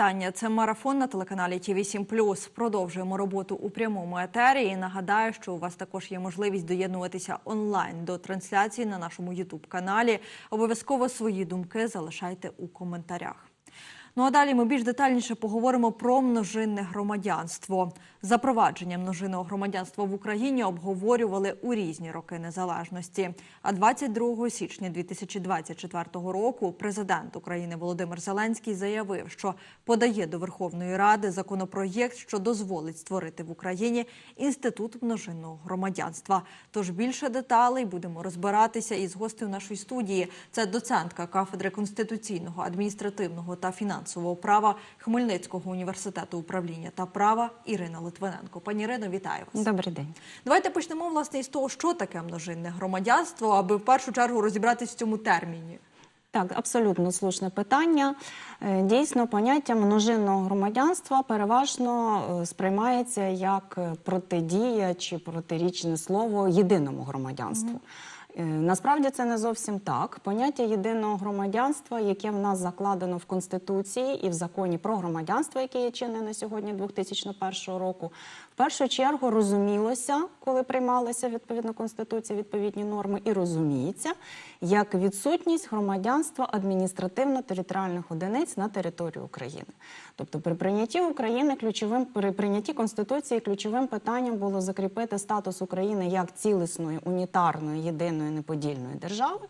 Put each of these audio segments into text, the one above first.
вітання. Це марафон на телеканалі Ті 7 Продовжуємо роботу у прямому етері. І нагадаю, що у вас також є можливість доєднуватися онлайн до трансляції на нашому Ютуб каналі. Обов'язково свої думки залишайте у коментарях. Ну а далі ми більш детальніше поговоримо про множинне громадянство. Запровадження множинного громадянства в Україні обговорювали у різні роки незалежності. А 22 січня 2024 року президент України Володимир Зеленський заявив, що подає до Верховної Ради законопроєкт, що дозволить створити в Україні інститут множинного громадянства. Тож більше деталей будемо розбиратися із гостею нашої студії. Це доцентка кафедри конституційного, адміністративного та фінансового права Хмельницького університету управління та права Ірина Литвиненко. Пані Ірино, вітаю вас. Добрий день. Давайте почнемо власне із того, що таке множинне громадянство, аби в першу чергу розібратись в цьому терміні. Так, абсолютно слушне питання. Е, Дійсно, поняття множинного громадянства переважно е, сприймається як е, протидія чи протирічне слово єдиному громадянству. Е, Насправді це не зовсім так. Поняття єдиного громадянства, яке в нас закладено в Конституції і в законі про громадянство, яке є чинне на сьогодні 2001 року, першу чергу розумілося, коли приймалися відповідно Конституції відповідні норми, і розуміється як відсутність громадянства адміністративно-територіальних одиниць на території України. Тобто, при прийнятті України ключовим при прийнятті Конституції ключовим питанням було закріпити статус України як цілісної, унітарної, єдиної неподільної держави.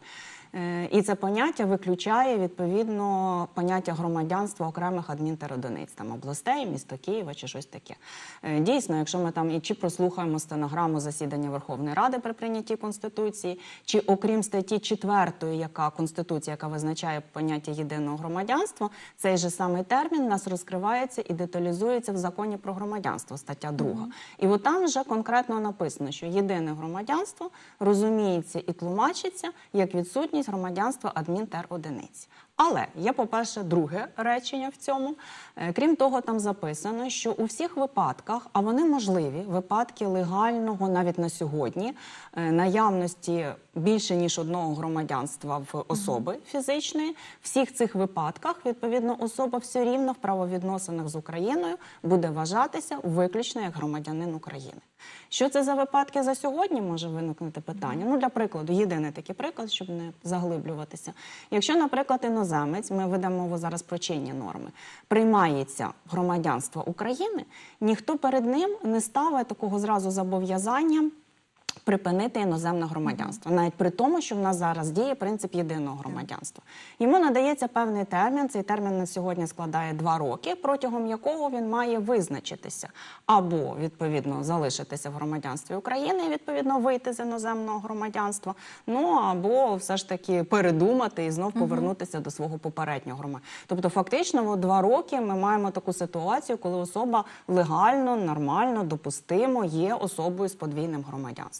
Е, І це поняття виключає відповідно поняття громадянства окремих адмінтеродиниць, там областей, місто Києва чи щось таке. Е, Дійсно, якщо ми там і чи прослухаємо стенограму засідання Верховної Ради при прийнятті Конституції, чи окрім статті 4, яка Конституція, яка визначає поняття єдиного громадянства, цей же самий термін нас розкривається і деталізується в законі про громадянство, стаття 2. І от там вже конкретно написано, що єдине громадянство розуміється і тлумачиться як відсутність громадянства адмінтеродиниць. Але є, по-перше, друге речення в цьому. Е, Крім того, там записано, що у всіх випадках, а вони можливі, випадки легального навіть на сьогодні, е, наявності більше ніж одного громадянства в особи фізичної, всіх цих випадках, відповідно, особа все рівно в правовідносинах з Україною буде вважатися виключно як громадянин України. Що це за випадки за сьогодні може виникнути питання? Ну, для прикладу, єдиний такий приклад, щоб не заглиблюватися. Якщо, наприклад, іноземець, ми ведемо мову зараз про чинні норми, приймається громадянство України, ніхто перед ним не ставить такого зразу зобов'язання. Припинити іноземне громадянство, навіть при тому, що в нас зараз діє принцип єдиного громадянства. Йому надається певний термін. Цей термін на сьогодні складає два роки, протягом якого він має визначитися або відповідно залишитися в громадянстві України, і відповідно вийти з іноземного громадянства. Ну або все ж таки передумати і знов повернутися до свого попереднього громадянства. Тобто, фактично, два роки ми маємо таку ситуацію, коли особа легально, нормально, допустимо є особою з подвійним громадянством.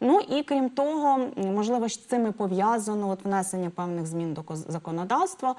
Ну і крім того, можливо, з цим і пов'язано от внесення певних змін до законодавства.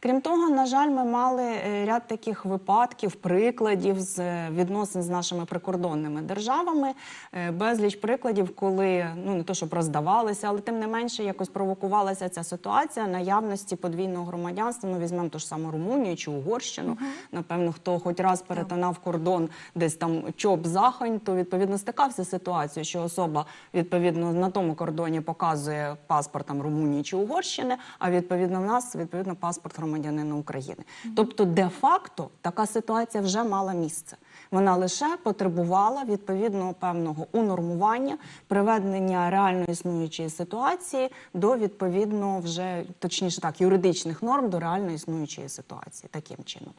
Крім того, на жаль, ми мали е, ряд таких випадків, прикладів з е, відносин з нашими прикордонними державами, е, безліч прикладів, коли ну не то, щоб роздавалися, але тим не менше якось провокувалася ця ситуація наявності подвійного громадянства. Ну візьмемо ту ж саму Румунію чи Угорщину. Напевно, хто хоч раз перетинав кордон десь там чоп захонь, то відповідно стикався з ситуацією, що особа відповідно на тому кордоні показує паспорт там Румунії чи Угорщини, а відповідно в нас відповідно паспорт громадянина України. Тобто, де-факто така ситуація вже мала місце. Вона лише потребувала відповідного певного унормування, приведення реально існуючої ситуації до відповідно вже точніше так юридичних норм до реально існуючої ситуації таким чином.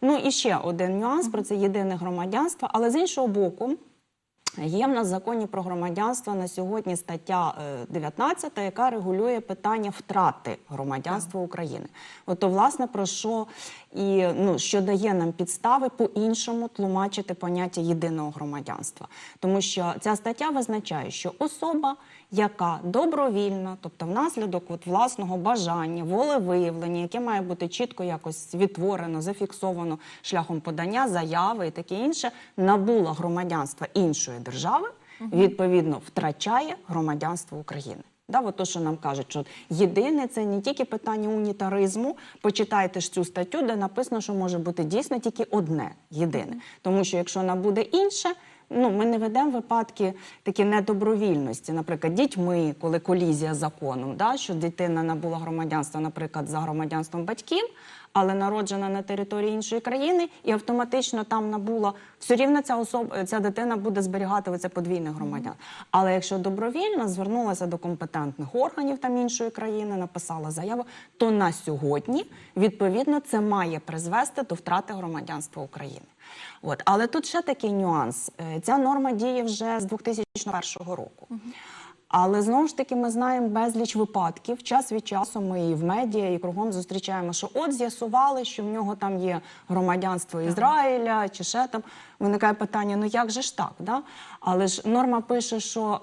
Ну і ще один нюанс про це єдине громадянство, але з іншого боку. Є в нас в законі про громадянство на сьогодні стаття е, 19, яка регулює питання втрати громадянства України. От то, власне, про що і ну що дає нам підстави по-іншому тлумачити поняття єдиного громадянства, тому що ця стаття визначає, що особа, яка добровільно, тобто внаслідок от власного бажання, волевиявлення, яке має бути чітко якось відтворено, зафіксовано шляхом подання, заяви і таке інше, набула громадянства іншої держави, відповідно втрачає громадянство України. Да, от то, що нам кажуть, що єдине це не тільки питання унітаризму. Почитайте ж цю статтю, де написано, що може бути дійсно тільки одне єдине. Тому що якщо вона буде інше, ну ми не ведемо випадки такі недобровільності, наприклад, дітьми, коли колізія з законом, да, що дитина набула громадянства, наприклад, за громадянством батьків. Але народжена на території іншої країни і автоматично там набула все рівно ця особа, ця дитина буде зберігати це подвійне громадян. Але якщо добровільно звернулася до компетентних органів там іншої країни, написала заяву, то на сьогодні відповідно це має призвести до втрати громадянства України. От але тут ще такий нюанс. Е, Ця норма діє вже з 2001 року. Але знову ж таки ми знаємо безліч випадків. Час від часу ми і в медіа, і кругом зустрічаємо, що от з'ясували, що в нього там є громадянство Ізраїля чи ще там. Виникає питання: ну як же ж так? Да? Але ж норма пише, що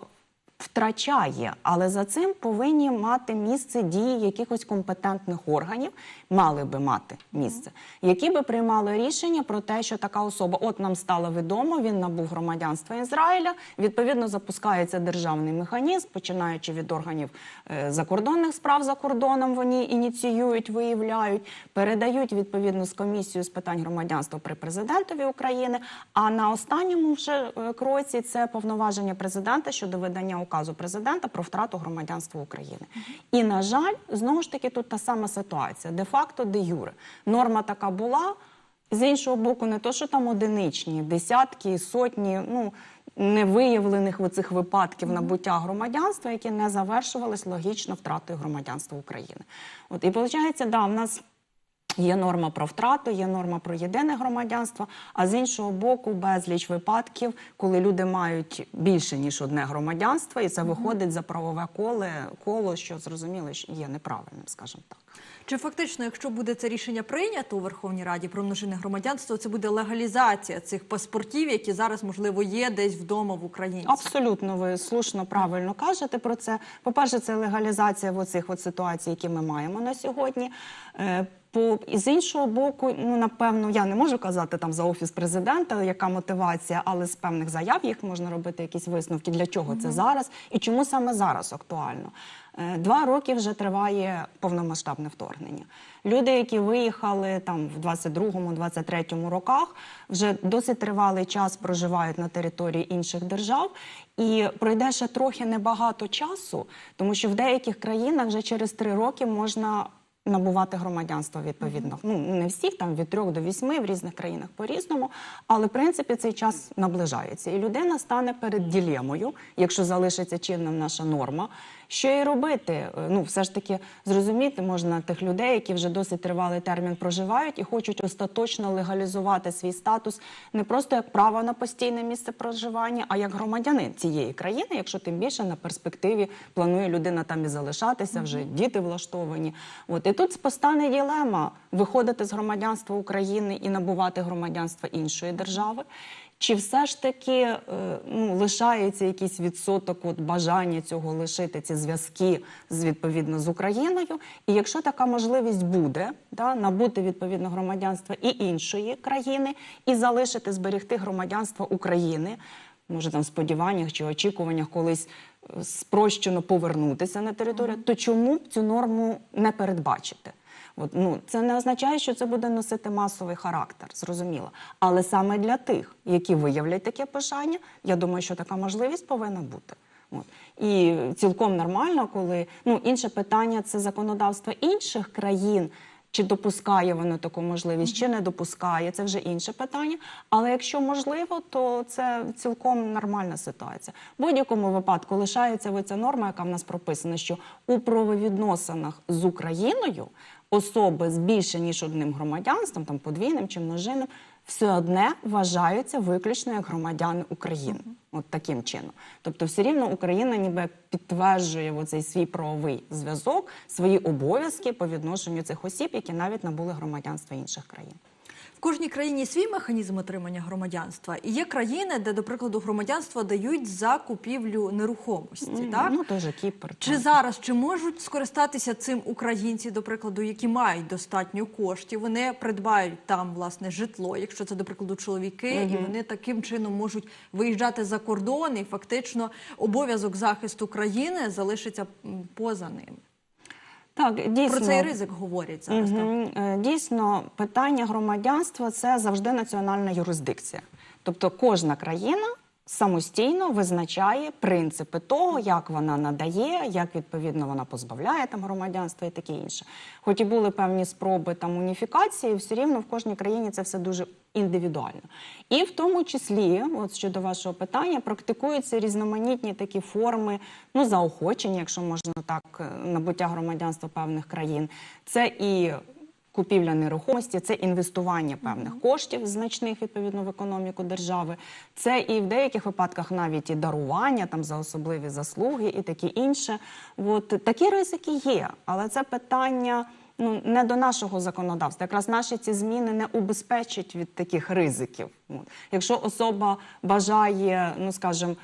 втрачає, але за цим повинні мати місце дії якихось компетентних органів, мали би мати місце, які би приймали рішення про те, що така особа, от нам стало відомо, він набув громадянства Ізраїля. Відповідно, запускається державний механізм, починаючи від органів е, закордонних справ за кордоном. Вони ініціюють, виявляють, передають відповідно з комісією з питань громадянства при президентові України. А на останньому вже е, кроці це повноваження президента щодо видання указу президента про втрату громадянства України. І на жаль, знову ж таки, тут та сама ситуація, де факто, де юре. Норма така була. З іншого боку, не то, що там одиничні, десятки, сотні, ну невиявлених оцих випадків набуття громадянства, які не завершувались логічно втратою громадянства України. От і виходить, да, в нас. Є норма про втрату, є норма про єдине громадянство, а з іншого боку, безліч випадків, коли люди мають більше ніж одне громадянство, і це виходить за правове коло, коло, що зрозуміло, є неправильним, скажімо так. Чи фактично, якщо буде це рішення прийнято у Верховній Раді про множинне громадянство, це буде легалізація цих паспортів, які зараз можливо є десь вдома в Україні? Абсолютно, ви слушно правильно кажете про це. По-перше, це легалізація в оцих от ситуацій, які ми маємо на сьогодні. По і з іншого боку, ну напевно, я не можу казати там за офіс президента, яка мотивація, але з певних заяв їх можна робити якісь висновки. Для чого це зараз і чому саме зараз актуально? Е, Два роки вже триває повномасштабне вторгнення. Люди, які виїхали там в 22-23 роках, вже досить тривалий час проживають на території інших держав, і пройде ще трохи небагато часу, тому що в деяких країнах вже через три роки можна. Набувати громадянство відповідно. Ну не всіх там від трьох до вісьми в різних країнах по-різному. Але в принципі цей час наближається, і людина стане перед ділемою, якщо залишиться чинним наша норма. Що і робити? Е, Ну, все ж таки зрозуміти можна тих людей, які вже досить тривалий термін проживають і хочуть остаточно легалізувати свій статус не просто як право на постійне місце проживання, а як громадянин цієї країни, якщо тим більше на перспективі планує людина там і залишатися, вже діти влаштовані. От і тут постане ділема виходити з громадянства України і набувати громадянства іншої держави. Чи все ж таки е, ну, лишається якийсь відсоток от бажання цього лишити ці зв'язки з відповідно з Україною? І якщо така можливість буде, да, набути відповідно громадянства і іншої країни, і залишити зберегти громадянство України, може там в сподіваннях чи очікуваннях колись е, спрощено повернутися на територію, то чому б цю норму не передбачити? От, ну, це не означає, що це буде носити масовий характер, зрозуміло. Але саме для тих, які виявлять таке бажання, я думаю, що така можливість повинна бути. От. І цілком нормально, коли ну, інше питання це законодавство інших країн. Чи допускає воно таку можливість, чи не допускає, це вже інше питання. Але якщо можливо, то це цілком нормальна ситуація. В будь-якому випадку лишається ця норма, яка в нас прописана, що у правовідносинах з Україною особи з більше ніж одним громадянством, там подвійним чи множинним, все одне вважаються виключно як громадяни України. От таким чином. Тобто, все рівно Україна ніби підтверджує оцей свій правовий зв'язок, свої обов'язки по відношенню цих осіб, які навіть набули громадянства інших країн. Кожній країні свій механізм отримання громадянства. І є країни, де, до прикладу, громадянство дають за купівлю нерухомості. Так Ну, теж Кіпр. чи так. зараз чи можуть скористатися цим українці, до прикладу, які мають достатньо коштів? Вони придбають там власне житло, якщо це до прикладу чоловіки, і вони таким чином можуть виїжджати за кордон, і фактично обов'язок захисту країни залишиться поза ним. Так, дійсно. Про цей ризик говорять зараз. так? Е, Дійсно, питання громадянства це завжди національна юрисдикція. Тобто кожна країна самостійно визначає принципи того, як вона надає, як відповідно вона позбавляє там громадянства і таке інше. Хоч і були певні спроби там уніфікації, все рівно в кожній країні це все дуже індивідуально. І в тому числі, от щодо вашого питання, практикуються різноманітні такі форми ну, заохочення, якщо можна так, е, набуття громадянства певних країн. Це і купівля нерухомості, це інвестування певних коштів значних відповідно в економіку держави. Це і в деяких випадках навіть і дарування там за особливі заслуги і таке інше. От такі ризики є, але це питання. Ну, не до нашого законодавства. Якраз наші ці зміни не убезпечать від таких ризиків. Якщо особа бажає, ну скажімо,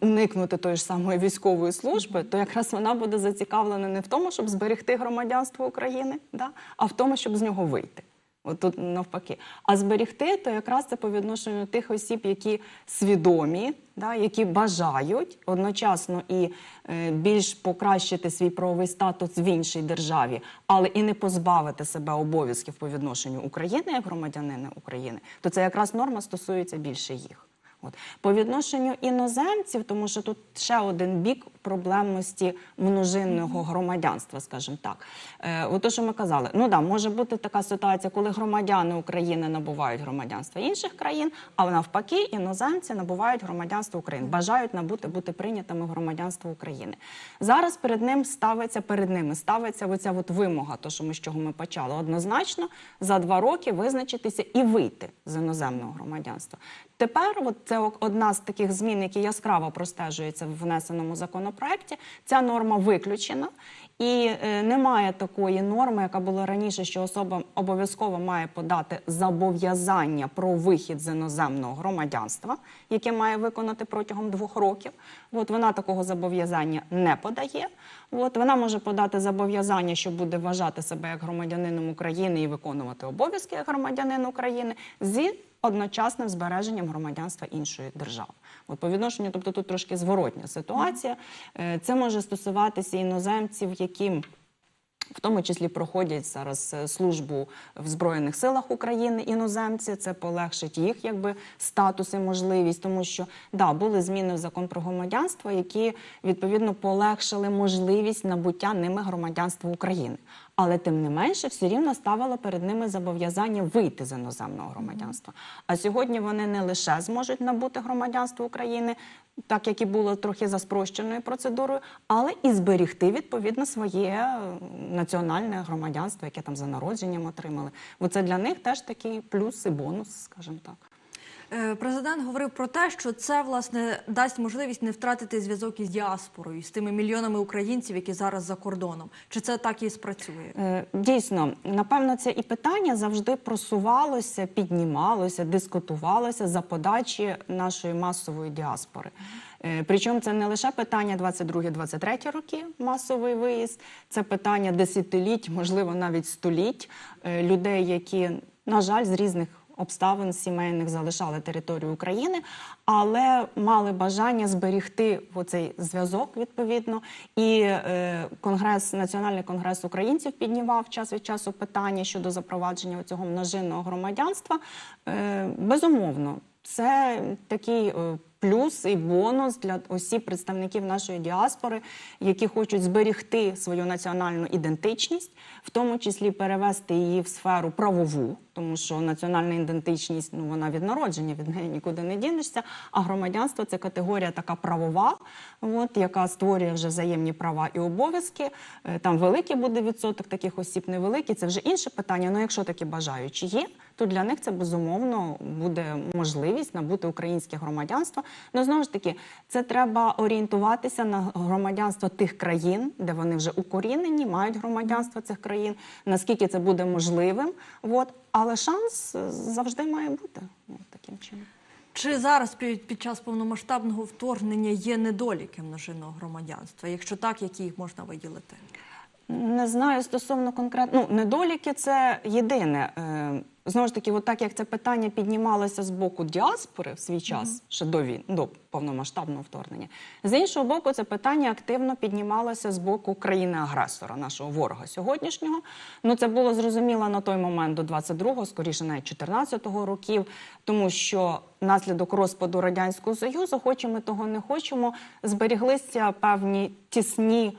уникнути тої ж самої військової служби, то якраз вона буде зацікавлена не в тому, щоб зберегти громадянство України, да, а в тому, щоб з нього вийти. От тут навпаки. А зберегти, то якраз це по відношенню тих осіб, які свідомі, да, які бажають одночасно і е, більш покращити свій правовий статус в іншій державі, але і не позбавити себе обов'язків по відношенню України як громадянина України, то це якраз норма стосується більше їх. От по відношенню іноземців, тому що тут ще один бік проблемності множинного громадянства, скажімо так. Е, от то, що ми казали, ну да, може бути така ситуація, коли громадяни України набувають громадянство інших країн, а навпаки, іноземці набувають громадянство України, бажають набути бути прийнятими в громадянство України. Зараз перед ним ставиться перед ними ставиться оця от вимога, то що ми з чого ми почали, однозначно за два роки визначитися і вийти з іноземного громадянства. Тепер, от це одна з таких змін, які яскраво простежуються в внесеному законопроекті. Ця норма виключена. І е, немає такої норми, яка була раніше, що особа обов'язково має подати зобов'язання про вихід з іноземного громадянства, яке має виконати протягом двох років. От вона такого зобов'язання не подає. От вона може подати зобов'язання, що буде вважати себе як громадянином України і виконувати обов'язки як громадянин України зі одночасним збереженням громадянства іншої держави. От по відношенню, тобто тут трошки зворотня ситуація. Е, Це може стосуватися іноземців, які в тому числі проходять зараз е, службу в Збройних силах України іноземці. Це полегшить їх якби статус і можливість, тому що да, були зміни в закон про громадянство, які відповідно полегшили можливість набуття ними громадянства України. Але тим не менше, все рівно ставило перед ними зобов'язання вийти з іноземного громадянства. А сьогодні вони не лише зможуть набути громадянство України, так як і було трохи за спрощеною процедурою, але і зберігти відповідно своє е, національне громадянство, яке там за народженням отримали. Бо це для них теж такий плюс і бонус, скажімо так. Е, Президент говорив про те, що це власне дасть можливість не втратити зв'язок із діаспорою, з тими мільйонами українців, які зараз за кордоном. Чи це так і спрацює? Е, Дійсно, напевно, це і питання завжди просувалося, піднімалося, дискутувалося за подачі нашої масової діаспори. Е, Причому це не лише питання 22-23 роки, масовий виїзд, це питання десятиліть, можливо, навіть століть людей, які, на жаль, з різних обставин сімейних залишали територію України, але мали бажання зберігти оцей зв'язок відповідно. І е, конгрес, національний конгрес українців піднімав час від часу питання щодо запровадження цього множинного громадянства. Е, безумовно, це такий. Плюс і бонус для осіб, представників нашої діаспори, які хочуть зберігти свою національну ідентичність, в тому числі перевести її в сферу правову, тому що національна ідентичність ну вона від народження, від неї нікуди не дінешся. А громадянство це категорія така правова, от яка створює вже взаємні права і обов'язки. Е, Там великий буде відсоток таких осіб, невеликий. Це вже інше питання. Ну якщо такі бажаючі є, то для них це безумовно буде можливість набути українське громадянство. Ну знову ж таки, це треба орієнтуватися на громадянство тих країн, де вони вже укорінені, мають громадянство цих країн. Наскільки це буде можливим, от але шанс е, завжди має бути от таким чином. Чи зараз під, під час повномасштабного вторгнення є недоліки множинного громадянства? Якщо так, які їх можна виділити? Не знаю стосовно конкретно ну, недоліки, це єдине. Знову ж таки, от так як це питання піднімалося з боку діаспори в свій час, ще до війни, до повномасштабного вторгнення. З іншого боку, це питання активно піднімалося з боку країни-агресора, нашого ворога сьогоднішнього. Ну це було зрозуміло на той момент до 22-го, скоріше навіть 14-го років, тому що наслідок розпаду радянського союзу, хочемо того не хочемо, зберіглися певні тісні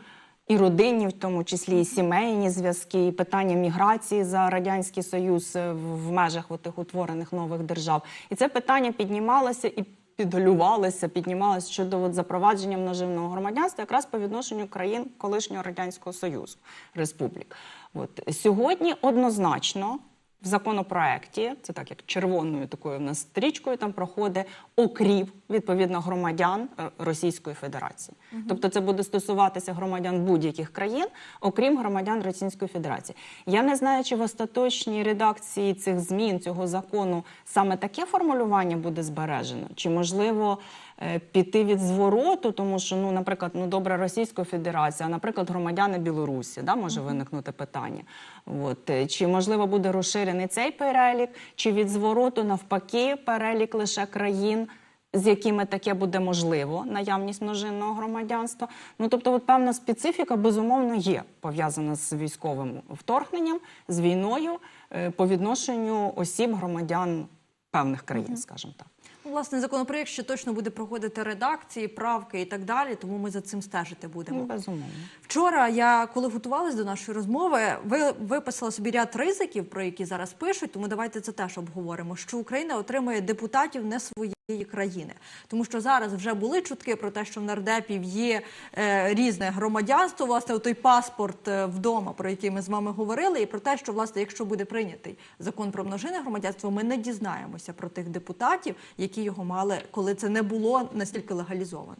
і родинні, в тому числі і сімейні зв'язки, і питання міграції за радянський союз е, в, межах тих утворених нових держав. І це питання піднімалося і Підголювалися, піднімалися щодо от, запровадження множинного громадянства, якраз по відношенню країн колишнього радянського союзу республік. От сьогодні однозначно. В законопроекті, це так як червоною такою в нас стрічкою там проходить окрім відповідно громадян е, Російської Федерації. Тобто це буде стосуватися громадян будь-яких країн, окрім громадян Російської Федерації. Я не знаю, чи в остаточній редакції цих змін цього закону саме таке формулювання буде збережено, чи можливо піти від звороту, тому що, ну, наприклад, ну добре, Російська Федерація, а наприклад, громадяни Білорусі, да, може виникнути питання. От е, чи можливо буде розширений цей перелік, чи від звороту навпаки перелік лише країн. З якими таке буде можливо, наявність множинного громадянства. Ну тобто, от певна специфіка безумовно є пов'язана з військовим вторгненням, з війною е, по відношенню осіб громадян певних країн, скажімо так. Ну, власне, законопроєкт ще точно буде проходити редакції, правки і так далі, тому ми за цим стежити будемо. Ну, безумовно. Вчора я, коли готувалась до нашої розмови, ви виписала собі ряд ризиків, про які зараз пишуть. Тому давайте це теж обговоримо. Що Україна отримує депутатів не своєї країни, тому що зараз вже були чутки про те, що в нардепів є е, різне громадянство, власне, той паспорт е, вдома, про який ми з вами говорили, і про те, що власне, якщо буде прийнятий закон про множинне громадянство, ми не дізнаємося про тих депутатів, які його мали, коли це не було настільки легалізовано.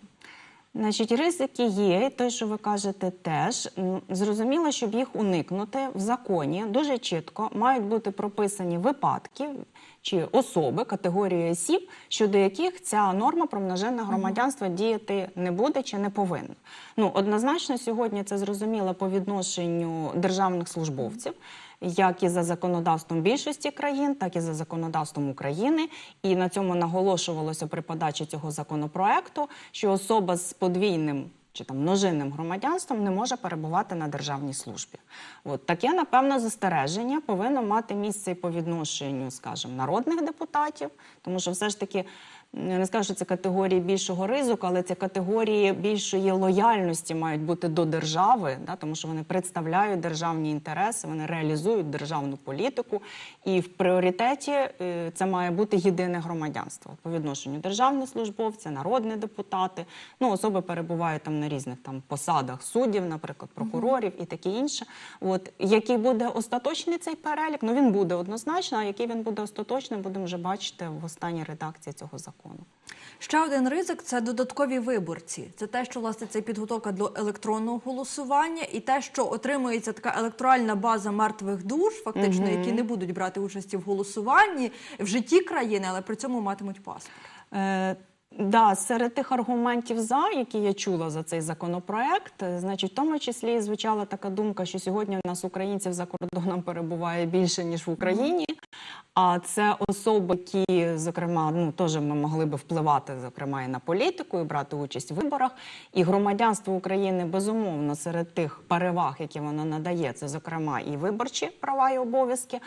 Значить, ризики є, те, що ви кажете, теж зрозуміло, щоб їх уникнути в законі дуже чітко мають бути прописані випадки чи особи, категорії осіб, щодо яких ця норма про множинне громадянство діяти не буде чи не повинна. Ну однозначно сьогодні це зрозуміло по відношенню державних службовців. Як і за законодавством більшості країн, так і за законодавством України, і на цьому наголошувалося при подачі цього законопроекту, що особа з подвійним чи там множинним громадянством не може перебувати на державній службі. От таке, напевно, застереження повинно мати місце і по відношенню, скажімо, народних депутатів, тому що все ж таки. Не скажу, що це категорії більшого ризику, але це категорії більшої лояльності мають бути до держави, да, тому що вони представляють державні інтереси, вони реалізують державну політику. І в пріоритеті е, це має бути єдине громадянство по відношенню державні службовці, народні депутати. Ну, особи перебувають там на різних там посадах суддів, наприклад, прокурорів і таке інше. От який буде остаточний цей перелік? Ну він буде однозначно. А який він буде остаточним, будемо вже бачити в останній редакції цього закону. Ще один ризик це додаткові виборці. Це те, що власне це підготовка до електронного голосування, і те, що отримується така електоральна база мертвих душ, фактично, які не будуть брати участі в голосуванні в житті країни, але при цьому матимуть паспорт. Е, Да, серед тих аргументів за, які я чула за цей законопроект, е, значить, в тому числі звучала така думка, що сьогодні у нас українців за кордоном перебуває більше ніж в Україні. А це особи, які, зокрема, ну теж ми могли би впливати, зокрема, і на політику, і брати участь в виборах. І громадянство України безумовно серед тих переваг, які воно надає, це зокрема і виборчі права і обов'язки.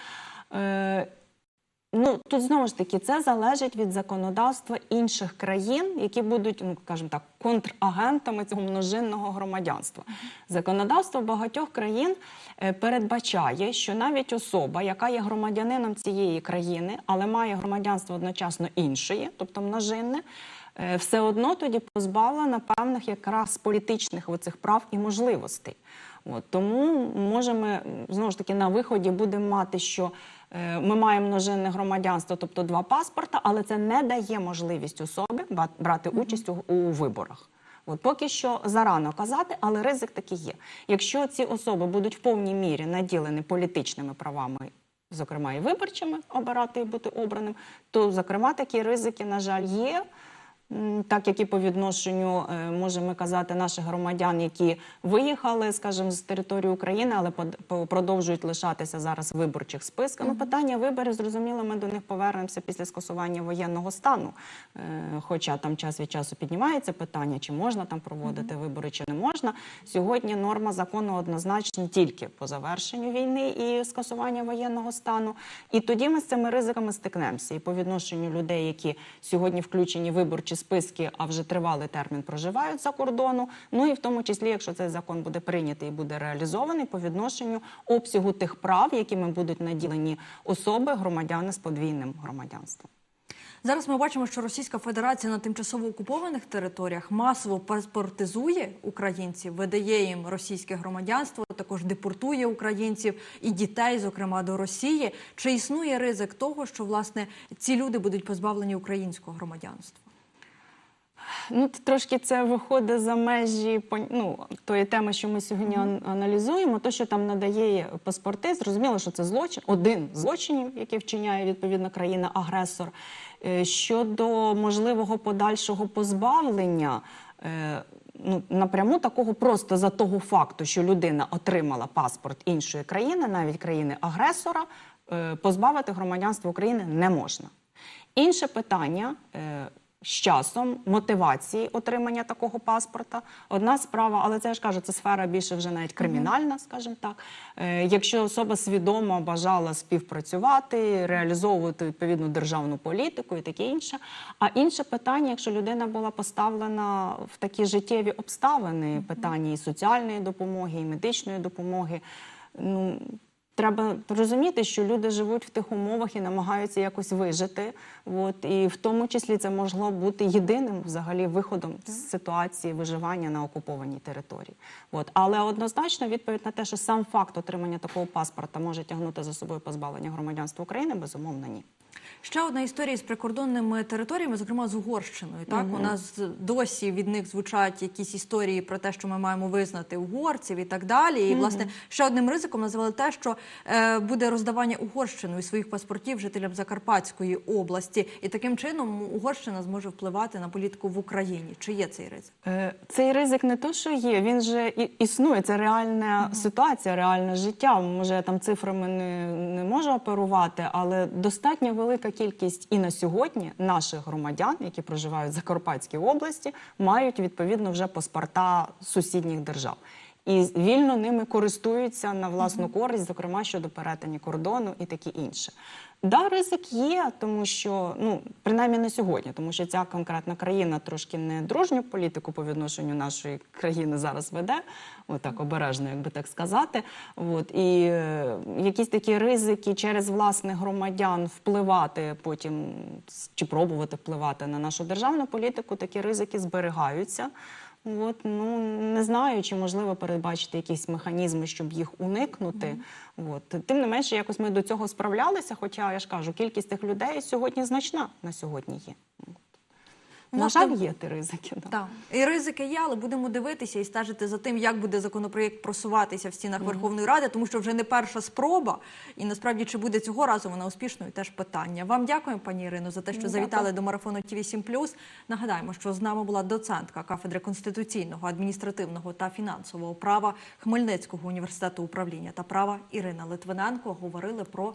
Ну тут знову ж таки це залежить від законодавства інших країн, які будуть, ну скажімо так, контрагентами цього множинного громадянства. Законодавство багатьох країн е, передбачає, що навіть особа, яка є громадянином цієї країни, але має громадянство одночасно іншої, тобто множинне. е, Все одно тоді позбавлена певних якраз політичних оцих прав і можливостей. От, тому може ми знову ж таки на виході будемо мати, що ми маємо множинне громадянство, тобто два паспорта, але це не дає можливість особи ба- брати участь у, у виборах. От поки що зарано казати, але ризик такий є. Якщо ці особи будуть в повній мірі наділені політичними правами, зокрема і виборчими, обирати і бути обраним, то зокрема такі ризики, на жаль, є. Так як і по відношенню, е, можемо казати, наших громадян, які виїхали, скажімо, з території України, але продовжують лишатися зараз в виборчих списках. Ну, питання виборів, зрозуміло, ми до них повернемося після скасування воєнного стану. Е, Хоча там час від часу піднімається питання, чи можна там проводити вибори, чи не можна. Сьогодні норма закону однозначно тільки по завершенню війни і скасування воєнного стану. І тоді ми з цими ризиками стикнемося. І по відношенню людей, які сьогодні включені в виборчі списки, а вже тривалий термін проживають за кордону. Ну і в тому числі, якщо цей закон буде прийнятий і буде реалізований по відношенню обсягу тих прав, якими будуть наділені особи, громадяни з подвійним громадянством. Зараз ми бачимо, що Російська Федерація на тимчасово окупованих територіях масово паспортизує українців, видає їм російське громадянство, також депортує українців і дітей, зокрема до Росії. Чи існує ризик того, що власне ці люди будуть позбавлені українського громадянства? Ну, трошки це виходить за межі ну, тої теми, що ми сьогодні ан- аналізуємо. То, що там надає паспорти, зрозуміло, що це злочин, один з злочинів, який вчиняє відповідна країна-агресор. Е, Щодо можливого подальшого позбавлення. е, Ну, напряму такого просто за того факту, що людина отримала паспорт іншої країни, навіть країни-агресора, е, позбавити громадянства України не можна. Інше питання з часом мотивації отримання такого паспорта. Одна справа, але це я ж кажу, це сфера більше вже навіть кримінальна, скажімо так. Е, Якщо особа свідомо бажала співпрацювати, реалізовувати відповідну державну політику і таке інше. А інше питання, якщо людина була поставлена в такі життєві обставини, питання і соціальної допомоги, і медичної допомоги. Ну, Треба розуміти, що люди живуть в тих умовах і намагаються якось вижити. От, і в тому числі це могло бути єдиним взагалі виходом з ситуації виживання на окупованій території. От. Але однозначно відповідь на те, що сам факт отримання такого паспорта може тягнути за собою позбавлення громадянства України, безумовно, ні. Ще одна історія з прикордонними територіями, зокрема з Угорщиною. Так у нас досі від них звучать якісь історії про те, що ми маємо визнати угорців і так далі. І власне ще одним ризиком називали те, що е, буде роздавання Угорщиною своїх паспортів жителям Закарпатської області, і таким чином Угорщина зможе впливати на політику в Україні. Чи є цей ризик? Е, Цей ризик не то, що є, він же і існує. Це реальна ситуація, реальне життя. Може, я там цифрами не, не можу оперувати, але достатньо велика кількість і на сьогодні наших громадян, які проживають в Закарпатській області, мають відповідно вже паспорта сусідніх держав. І вільно ними користуються на власну користь, зокрема щодо перетині кордону і таке інше. Да, ризик є, тому що ну принаймні на сьогодні, тому що ця конкретна країна трошки не дружню політику по відношенню нашої країни зараз веде, отак обережно, як би так сказати. От і е, якісь такі ризики через власних громадян впливати потім чи пробувати впливати на нашу державну політику, такі ризики зберігаються. От, ну не знаю, чи можливо передбачити якісь механізми, щоб їх уникнути. От тим не менше, якось ми до цього справлялися. Хоча я ж кажу, кількість тих людей сьогодні значна на сьогодні є. На жаль, є ті ризики. Да. Так, і ризики є, але будемо дивитися і стежити за тим, як буде законопроєкт просуватися в стінах Верховної Ради, тому що вже не перша спроба. І насправді, чи буде цього разу вона успішною, теж питання. Вам дякуємо, пані Ірино, за те, що Дякую. завітали до марафону ТВ 7 Нагадаємо, що з нами була доцентка кафедри конституційного, адміністративного та фінансового права Хмельницького університету управління та права Ірина Литвиненко. Говорили про